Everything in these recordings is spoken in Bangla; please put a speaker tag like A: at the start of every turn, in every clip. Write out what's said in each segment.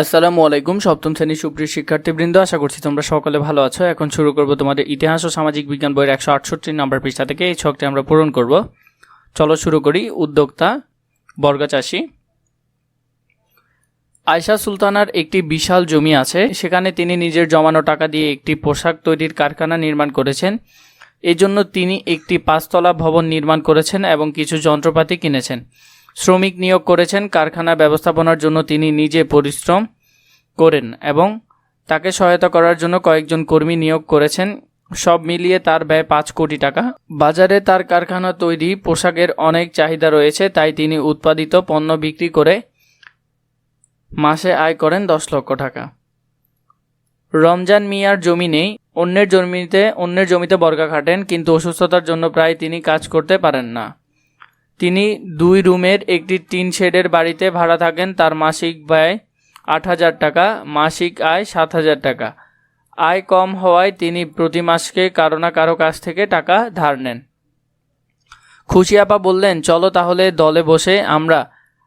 A: আসসালামু আলাইকুম, সপ্তম শ্রেণির সুপ্রিয় শিক্ষার্থীবৃন্দ, আশা করছি তোমরা সকলে ভালো আছো। এখন শুরু করব তোমাদের ইতিহাস ও সামাজিক বিজ্ঞান বইয়ের একশো আটষট্টি নম্বর পৃষ্ঠা থেকে। এই ছকটি আমরা পূরণ করব। চলো শুরু করি। উদ্যোক্তা, বর্গাচাষী। আয়শা সুলতানার একটি বিশাল জমি আছে। সেখানে তিনি নিজের জমানো টাকা দিয়ে একটি পোশাক তৈরির কারখানা নির্মাণ করেছেন। এজন্য তিনি একটি পাঁচতলা ভবন নির্মাণ করেছেন এবং কিছু যন্ত্রপাতি কিনেছেন। শ্রমিক নিয়োগ করেছেন, কারখানা ব্যবস্থাপনার জন্য তিনি নিজে পরিশ্রম করেন এবং তাকে সহায়তা করার জন্য কয়েকজন কর্মী নিয়োগ করেছেন। সব মিলিয়ে তার ব্যয় পাঁচ কোটি টাকা। বাজারে তার কারখানা তৈরি, পোশাকের অনেক চাহিদা রয়েছে, তাই তিনি উৎপাদিত পণ্য বিক্রি করে মাসে আয় করেন দশ লক্ষ টাকা। রমজান মিয়ার জমি নেই, অন্যের জমিতে অন্যের জমিতে বর্গা খাটেন, কিন্তু অসুস্থতার জন্য প্রায় তিনি কাজ করতে পারেন না। তিনি দুই রুমের একটি টিন শেডের বাড়িতে ভাড়া থাকেন। তার মাসিক ব্যয় আট হাজার টাকা, মাসিক আয় সাত হাজার টাকা। আয় কম হওয়ায় তিনি প্রতি মাসকে কারও না কারও কাছ থেকে টাকা ধার নেন। খুশি আপা বললেন, চলো তাহলে দলে বসে আমরা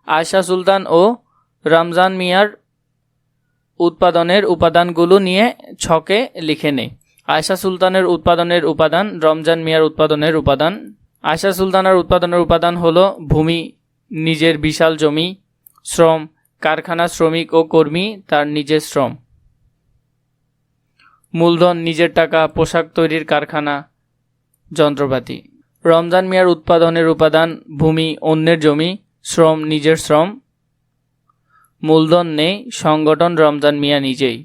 A: আয়শা সুলতান ও রমজান মিয়ার উৎপাদনের উপাদানগুলো নিয়ে ছকে লিখে নেই। আয়শা সুলতানের উৎপাদনের উপাদান, রমজান মিয়ার উৎপাদনের উপাদান আয়শা সুলতানার উৎপাদনের উপাদান হলো ভূমি, নিজের বিশাল জমি, শ্রম, কারখানা, শ্রমিক ও কর্মী, তার নিজের শ্রম। মূলধন, নিজের টাকা, পোশাক তৈরির কারখানা, যন্ত্রপাতি। রমজান মিয়ার উৎপাদনের উপাদান ভূমি, অন্যের জমি, শ্রম, নিজের শ্রম। মূলধন নেই, সংগঠন রমজান মিয়া নিজেই।